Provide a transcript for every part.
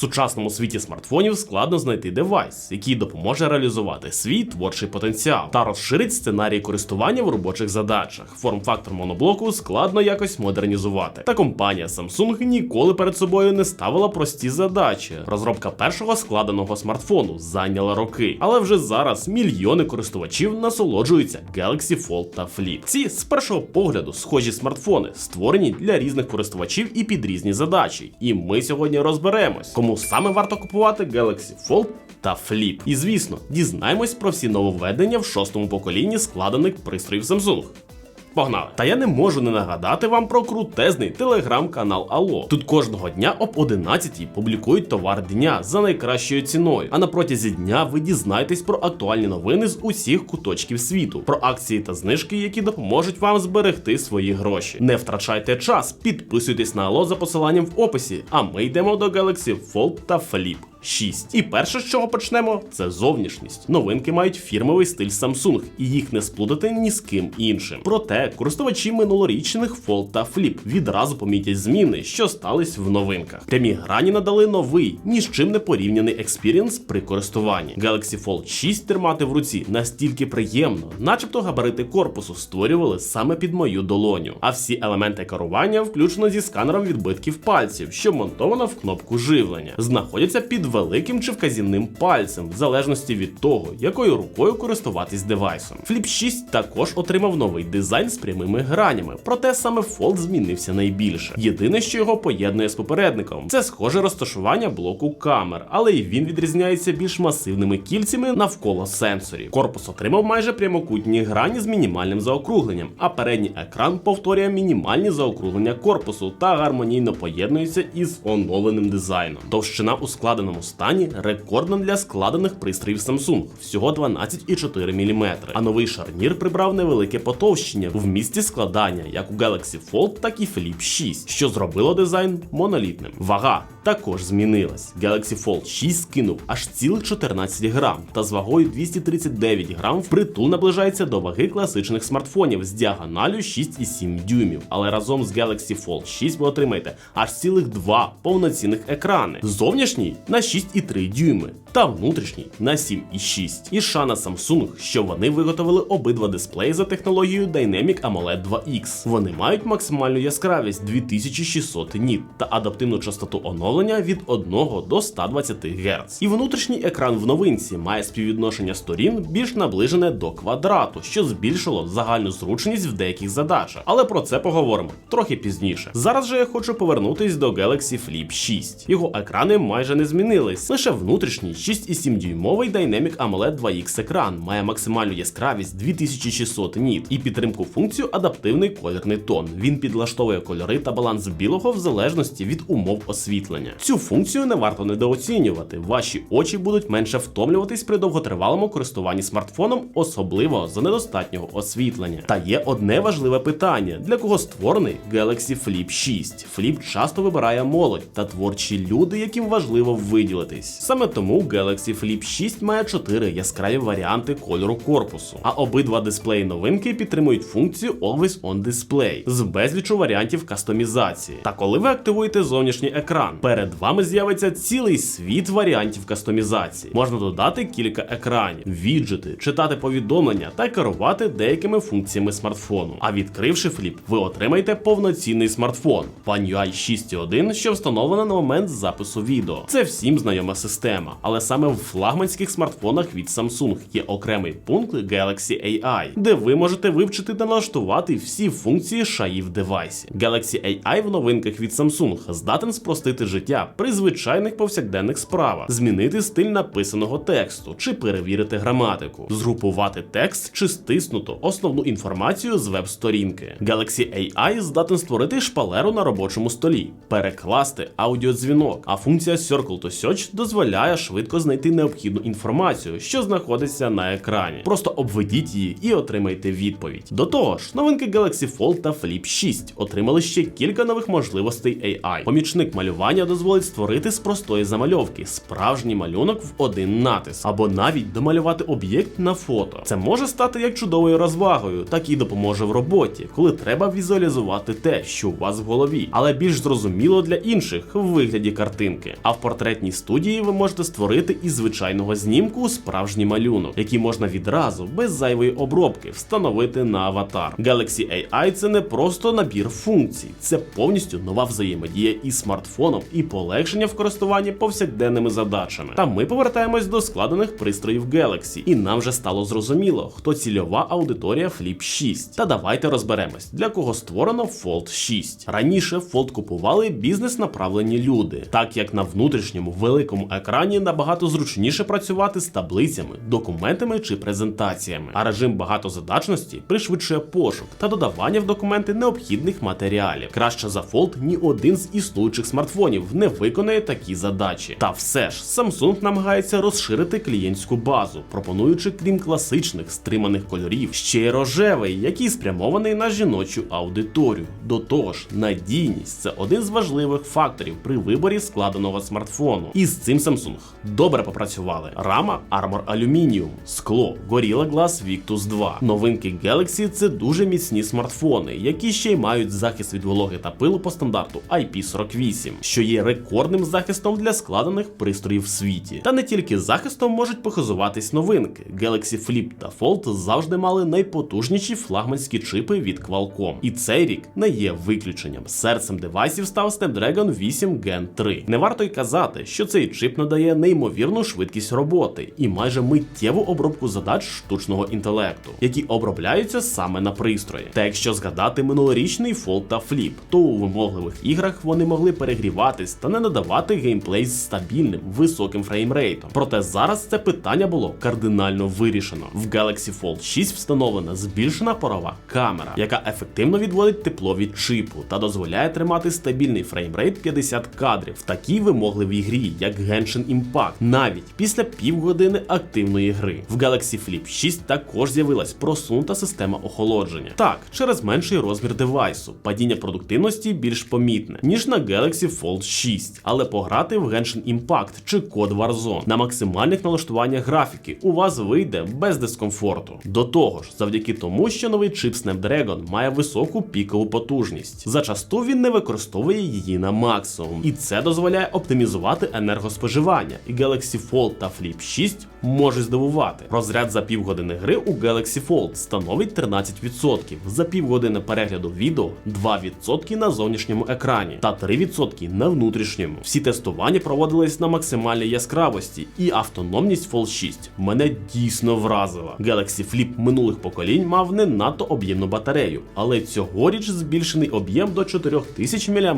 сучасному світі смартфонів складно знайти девайс, який допоможе реалізувати свій творчий потенціал та розширить сценарії користування в робочих задачах. Форм-фактор моноблоку складно якось модернізувати. Та компанія Samsung ніколи перед собою не ставила прості задачі. Розробка першого складеного смартфону зайняла роки, але вже зараз мільйони користувачів насолоджуються Galaxy Fold та Flip. Ці з першого погляду схожі смартфони створені для різних користувачів і під різні задачі. І ми сьогодні розберемось, кому саме варто купувати Galaxy Fold та Flip. І звісно, дізнаємось про всі нововведення в шостому поколінні складених пристроїв Samsung. Погнали! Та я не можу не нагадати вам про крутезний телеграм-канал Алло. Тут кожного дня об 11 публікують товар дня за найкращою ціною. А на протязі дня ви дізнаєтесь про актуальні новини з усіх куточків світу, про акції та знижки, які допоможуть вам зберегти свої гроші. Не втрачайте час, підписуйтесь на Алло за посиланням в описі. А ми йдемо до Galaxy Fold та Flip. 6. І перше, з чого почнемо, це зовнішність. Новинки мають фірмовий стиль Samsung, і їх не сплутати ні з ким іншим. Проте користувачі минулорічних Fold та Flip відразу помітять зміни, що стались в новинках. Прямі грані надали новий, ні з чим не порівняний експірієнс при користуванні. Galaxy Fold 6 тримати в руці настільки приємно, начебто габарити корпусу створювали саме під мою долоню. А всі елементи керування включено зі сканером відбитків пальців, що монтовано в кнопку живлення. Знаходяться під великим чи вказівним пальцем, в залежності від того, якою рукою користуватись девайсом. Flip 6 також отримав новий дизайн з прямими гранями, проте саме Fold змінився найбільше. Єдине, що його поєднує з попередником, це схоже розташування блоку камер, але й він відрізняється більш масивними кільцями навколо сенсорів. Корпус отримав майже прямокутні грані з мінімальним заокругленням, а передній екран повторює мінімальні заокруглення корпусу та гармонійно поєднується із оновленим дизайном. Товщина у складеному стані рекордна для складених пристроїв Samsung всього 12,4 мм. А новий шарнір прибрав невелике потовщення в місці складання, як у Galaxy Fold, так і Flip 6, що зробило дизайн монолітним. Вага також змінилась. Galaxy Fold 6 скинув аж цілих 14 грам, та з вагою 239 грам впритул наближається до ваги класичних смартфонів з діагоналю 6,7 дюймів. Але разом з Galaxy Fold 6 ви отримаєте аж цілих два повноцінних екрани. Зовнішній на 6,3 дюйми та внутрішній на 7,6. І шана Samsung, що вони виготовили обидва дисплеї за технологією Dynamic AMOLED 2X. Вони мають максимальну яскравість 2600 ніт та адаптивну частоту оновлення від 1 до 120 Гц. І внутрішній екран в новинці має співвідношення сторін більш наближене до квадрату, що збільшило загальну зручність в деяких задачах. Але про це поговоримо трохи пізніше. Зараз же я хочу повернутись до Galaxy Flip 6. Його екрани майже не змінились, лише внутрішній 6,7 дюймовий Dynamic AMOLED 2X екран має максимальну яскравість 2600 ніт і підтримку функцію адаптивний колірний тон. Він підлаштовує кольори та баланс білого в залежності від умов освітлення. Цю функцію не варто недооцінювати. Ваші очі будуть менше втомлюватись при довготривалому користуванні смартфоном, особливо за недостатнього освітлення. Та є одне важливе питання: для кого створений Galaxy Flip 6? Flip часто вибирає молодь та творчі люди, яким важливо виділитись. Саме тому Galaxy Flip 6 має 4 яскраві варіанти кольору корпусу, а обидва дисплеї новинки підтримують функцію Always On Display з безлічу варіантів кастомізації. Та коли ви активуєте зовнішній екран, перед вами з'явиться цілий світ варіантів кастомізації. Можна додати кілька екранів, віджити, читати повідомлення та керувати деякими функціями смартфону. А відкривши фліп, ви отримаєте повноцінний смартфон One UI 6.1, що встановлено на момент запису відео. Це всім знайома система, але саме в флагманських смартфонах від Samsung є окремий пункт Galaxy AI, де ви можете вивчити та налаштувати всі функції шаї в девайсі. Galaxy AI в новинках від Samsung здатен спростити життя при звичайних повсякденних справах, змінити стиль написаного тексту чи перевірити граматику, згрупувати текст чи стиснуто основну інформацію з веб-сторінки. Galaxy AI здатен створити шпалеру на робочому столі, перекласти аудіодзвінок, а функція Circle to Search дозволяє швидко знайти необхідну інформацію, що знаходиться на екрані. Просто обведіть її і отримайте відповідь. До того ж, новинки Galaxy Fold та Flip 6 отримали ще кілька нових можливостей AI. Помічник малювання дозволить створити з простої замальовки справжній малюнок в один натиск, або навіть домалювати об'єкт на фото. Це може стати як чудовою розвагою, так і допоможе в роботі, коли треба візуалізувати те, що у вас в голові, але більш зрозуміло для інших в вигляді картинки. А в портретній віртуальній студії ви можете створити із звичайного знімку справжній малюнок, який можна відразу без зайвої обробки встановити на аватар. Galaxy AI це не просто набір функцій, це повністю нова взаємодія із смартфоном і полегшення в користуванні повсякденними задачами. Та ми повертаємось до складених пристроїв Galaxy, і нам вже стало зрозуміло, хто цільова аудиторія Flip 6. Та давайте розберемось, для кого створено Fold 6. Раніше Fold купували бізнес-направлені люди, так як на внутрішньому великому екрані набагато зручніше працювати з таблицями, документами чи презентаціями. А режим багатозадачності пришвидшує пошук та додавання в документи необхідних матеріалів. Краще за Fold ні один з існуючих смартфонів не виконує такі задачі. Та все ж Samsung намагається розширити клієнтську базу, пропонуючи крім класичних стриманих кольорів, ще й рожевий, який спрямований на жіночу аудиторію. До того ж, надійність це один з важливих факторів при виборі складеного смартфону. І з цим Samsung добре попрацювали. Рама Armor Aluminium, скло Gorilla Glass Victus 2. Новинки Galaxy це дуже міцні смартфони, які ще й мають захист від вологи та пилу по стандарту IP48, що є рекордним захистом для складених пристроїв в світі. Та не тільки захистом можуть похизуватись новинки. Galaxy Flip та Fold завжди мали найпотужніші флагманські чипи від Qualcomm. І цей рік не є виключенням. Серцем девайсів став Snapdragon 8 Gen 3. Не варто й казати, що цей чип надає неймовірну швидкість роботи і майже миттєву обробку задач штучного інтелекту, які обробляються саме на пристрої. Та якщо згадати минулорічний Fold та Flip, то у вимогливих іграх вони могли перегріватись та не надавати геймплей з стабільним високим фреймрейтом. Проте зараз це питання було кардинально вирішено. В Galaxy Fold 6 встановлена збільшена парова камера, яка ефективно відводить тепло від чипу та дозволяє тримати стабільний фреймрейт 50 кадрів в такій вимогливій грі, як Genshin Impact, навіть після півгодини активної гри. В Galaxy Flip 6 також з'явилась просунута система охолодження. Так, через менший розмір девайсу, падіння продуктивності більш помітне, ніж на Galaxy Fold 6, але пограти в Genshin Impact чи Code Warzone на максимальних налаштуваннях графіки у вас вийде без дискомфорту. До того ж, завдяки тому, що новий чип Snapdragon має високу пікову потужність. Зачасту він не використовує її на максимум, і це дозволяє оптимізувати енергоспоживання. І Galaxy Fold та Flip 6 можуть здивувати. Розряд за півгодини гри у Galaxy Fold становить 13%, за півгодини перегляду відео 2% на зовнішньому екрані та 3% на внутрішньому. Всі тестування проводились на максимальній яскравості, і автономність Fold 6 мене дійсно вразила. Galaxy Flip минулих поколінь мав не надто об'ємну батарею, але цьогоріч збільшений об'єм до 4000 мАч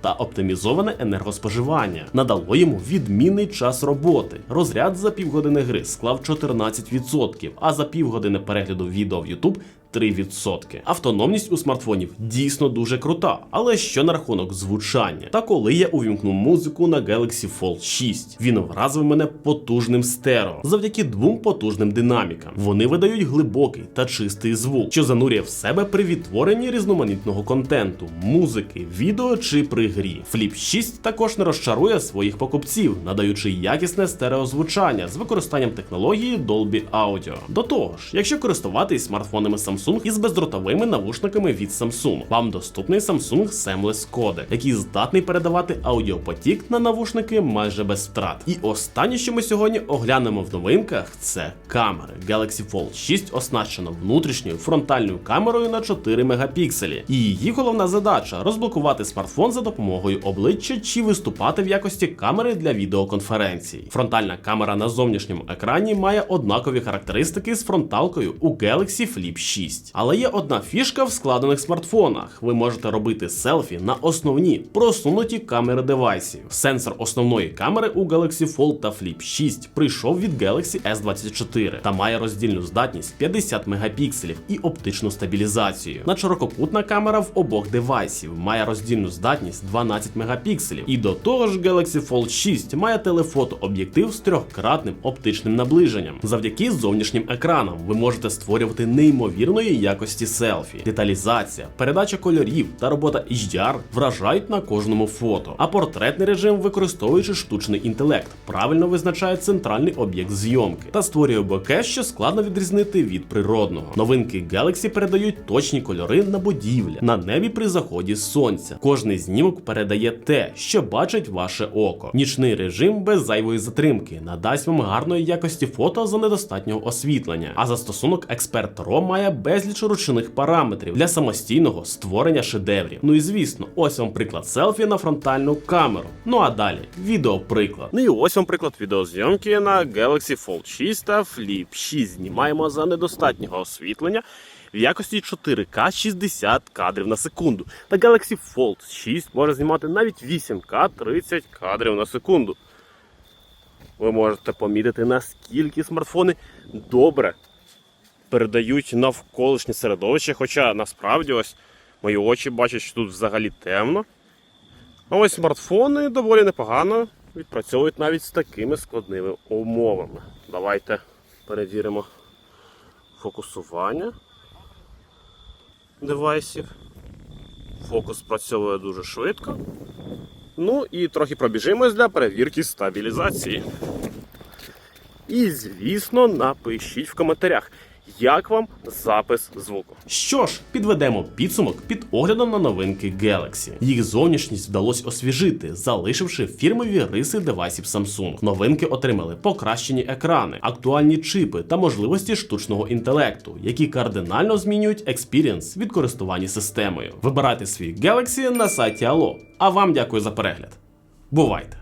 та оптимізоване енергоспоживання надало йому відмінний час роботи. Розряд за півгодини гри склав 14%, а за півгодини перегляду відео в YouTube 3%. Автономність у смартфонів дійсно дуже крута, але що на рахунок звучання? Та коли я увімкнув музику на Galaxy Fold 6, він вразив мене потужним стерео завдяки двом потужним динамікам. Вони видають глибокий та чистий звук, що занурює в себе при відтворенні різноманітного контенту, музики, відео чи при грі. Flip 6 також не розчарує своїх покупців, надаючи якісне стереозвучання з використанням технології Dolby Audio. До того ж, якщо користуватись смартфонами Samsung із бездротовими навушниками від Samsung, вам доступний Samsung Seamless Codec, який здатний передавати аудіопотік на навушники майже без втрат. І останнє, що ми сьогодні оглянемо в новинках, це камери. Galaxy Fold 6 оснащено внутрішньою фронтальною камерою на 4 мегапікселі. І її головна задача розблокувати смартфон за допомогою обличчя чи виступати в якості камери для відеоконференцій. Фронтальна камера на зовнішньому екрані має однакові характеристики з фронталкою у Galaxy Flip 6. Але є одна фішка в складених смартфонах. Ви можете робити селфі на основні просунуті камери девайсів. Сенсор основної камери у Galaxy Fold та Flip 6 прийшов від Galaxy S24 та має роздільну здатність 50 мегапікселів і оптичну стабілізацію. Надширококутна камера в обох девайсів має роздільну здатність 12 мегапікселів. І до того ж, Galaxy Fold 6 має телефото-об'єктив з трьохкратним оптичним наближенням. Завдяки зовнішнім екранам ви можете створювати неймовірно високої якості селфі, деталізація, передача кольорів та робота HDR вражають на кожному фото. А портретний режим, використовуючи штучний інтелект, правильно визначає центральний об'єкт зйомки та створює боке, що складно відрізнити від природного. Новинки Galaxy передають точні кольори на будівля на небі при заході сонця. Кожний знімок передає те, що бачить ваше око. Нічний режим без зайвої затримки надасть вам гарної якості фото за недостатнього освітлення. А застосунок Expert RAW має безліч ручних параметрів для самостійного створення шедеврів. Ну і звісно, ось вам приклад селфі на фронтальну камеру. Ну а далі відеоприклад. Ну і ось вам приклад відеозйомки на Galaxy Fold 6 та Flip 6. Знімаємо за недостатнього освітлення в якості 4К 60 кадрів на секунду. Та Galaxy Fold 6 може знімати навіть 8К 30 кадрів на секунду. Ви можете помітити, наскільки смартфони добре передають навколишнє середовище, хоча насправді ось мої очі бачать, що тут взагалі темно. А ось смартфони доволі непогано відпрацьовують навіть з такими складними умовами. Давайте перевіримо фокусування девайсів. Фокус спрацьовує дуже швидко. Ну і трохи пробіжимось для перевірки стабілізації. І, звісно, напишіть в коментарях, як вам запис звуку. Що ж, підведемо підсумок під оглядом на новинки Galaxy. Їх зовнішність вдалося освіжити, залишивши фірмові риси девайсів Samsung. Новинки отримали покращені екрани, актуальні чипи та можливості штучного інтелекту, які кардинально змінюють експірієнс від користування системою. Вибирайте свій Galaxy на сайті Allo. А вам дякую за перегляд. Бувайте!